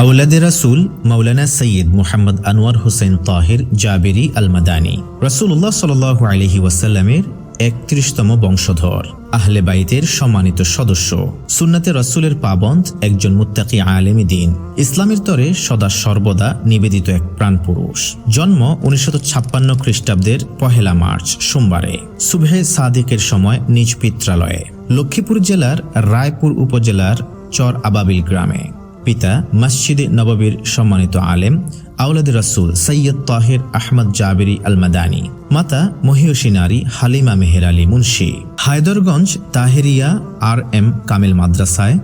আউলাদে রাসুল মাওলানা সৈয়দ মুহাম্মদ আনোয়ার হোসেন তাহির জাবেরি আল মাদানী রাসুল্লাহ সাল আলহি ওয়াসাল্লামের একত্রিশতম বংশধর, আহলে বাইতের সম্মানিত সদস্য। সুন্নাতে রসুলের পাবন্দ একজন মুত্তাকি আলেমী দিন। ইসলামের তরে সদা সর্বদা নিবেদিত এক প্রাণপুরুষ। জন্ম উনিশশত ছাপ্পান্ন খ্রিস্টাব্দের পহেলা মার্চ, সোমবারে, সুবহে সাদিকের সময় নিজ পিত্রালয়ে। লক্ষ্মীপুর জেলার রায়পুর উপজেলার চর আবাবিল গ্রামে। পিতা মসজিদে নবাবির সম্মানিত আলেম আউলাদ রাসুল সৈয়দ তাহের আহমদ জাবেরি আল মাদানী মাতা মহিয়সী নারী হালিমা মেহের আলী মুন্সি। হায়দরগঞ্জ তাহেরিয়া আর এম কামিল মাদ্রাসায়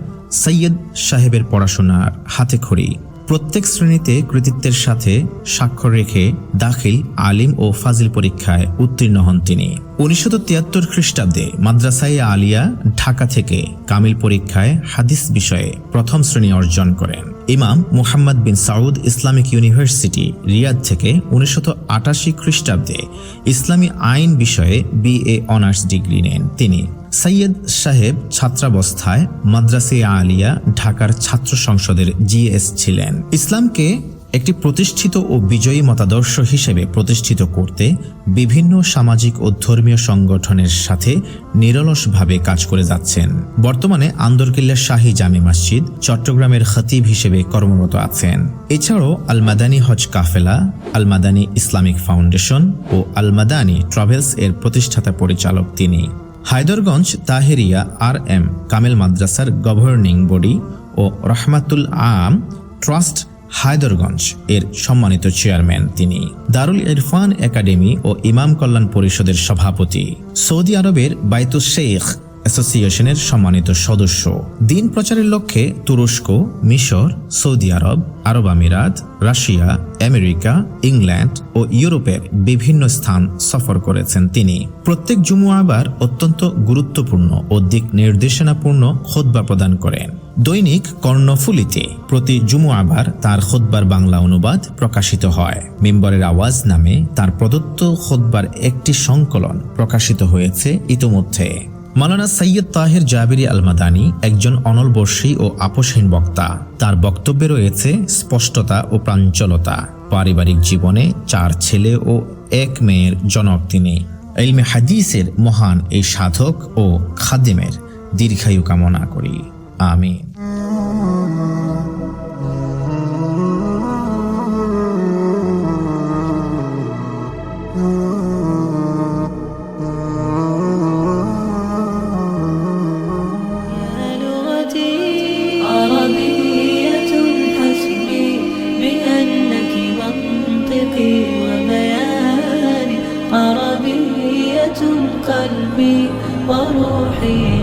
সৈয়দ সাহেবের পড়াশোনার হাতে খড়ি। প্রত্যেক শ্রেণীতে কৃতিত্বের সাথে স্বাক্ষর রেখে দাখিল, আলিম ও ফাজিল পরীক্ষায় উত্তীর্ণ হন তিনি। উনিশশো তিয়াত্তর খ্রিস্টাব্দে মাদ্রাসাই আলিয়া ঢাকা থেকে কামিল পরীক্ষায় হাদিস বিষয়ে প্রথম শ্রেণি অর্জন করেন। Imam Muhammad bin Saud Islamic university, Riyadh থেকে উনিশশো আটাশি খ্রিস্টাব্দে ইসলামী আইন বিষয়ে বিএ অনার্স ডিগ্রি নেন তিনি। সৈয়দ সাহেব ছাত্রাবস্থায় মাদ্রাসে আলিয়া, ঢাকার ছাত্র সংসদের জিএস ছিলেন। ইসলামকে একটি প্রতিষ্ঠিত ও বিজয়ী মতাদর্শ হিসেবে প্রতিষ্ঠিত করতে বিভিন্ন সামাজিক ও ধর্মীয় সংগঠনের সাথে নিরলসভাবে কাজ করে যাচ্ছেন। বর্তমানে আন্দরকিল্লা শাহী জামি মসজিদ চট্টগ্রামের খতিব হিসেবে কর্মরত আছেন। এছাড়াও আল মাদানী হজ কাফেলা, আলমাদানি ইসলামিক ফাউন্ডেশন ও আলমাদানি ট্রাভেলস এর প্রতিষ্ঠাতা পরিচালক তিনি। হায়দরগঞ্জ তাহেরিয়া আর এম কামেল মাদ্রাসার গভর্নিং বডি ও রহমাতুল আম ট্রাস্ট হায়দরগঞ্জ এর সম্মানিত চেয়ারম্যান তিনি। দারুল ইরফান একাডেমি ও ইমাম কল্যাণ পরিষদের সভাপতি। সৌদি আরবের বাইতুস শেখ অ্যাসোসিয়েশনের সম্মানিত সদস্য। দিন প্রচারের লক্ষ্যে তুরস্ক, মিশর, সৌদি আরব আরব আমিরাত, রাশিয়া, আমেরিকা, ইংল্যান্ড ও ইউরোপের বিভিন্ন স্থান সফর করেছেন তিনি। প্রত্যেক জুমুয়া আবার অত্যন্ত গুরুত্বপূর্ণ ও দিক নির্দেশনাপূর্ণ খোদ্া প্রদান করেন। দৈনিক কর্ণফুলিতে প্রতি জুমুয়াবার তার খোদ্বার বাংলা অনুবাদ প্রকাশিত হয়। মেম্বরের আওয়াজ নামে তার প্রদত্ত খোদ্বার একটি সংকলন প্রকাশিত হয়েছে ইতোমধ্যে। মালানা সৈয়দ তাহের জাবেরি আলমাদানি একজন অনলবর্ষী ও আপোষহীন বক্তা। তার বক্তব্যে রয়েছে স্পষ্টতা ও প্রাঞ্চলতা। পারিবারিক জীবনে চার ছেলে ও এক মেয়ের জনক তিনি। এলমে হাদিসের মহান এই সাধক ও খাদেমের দীর্ঘায়ু কামনা করি। আমিন। قلبي وروحي.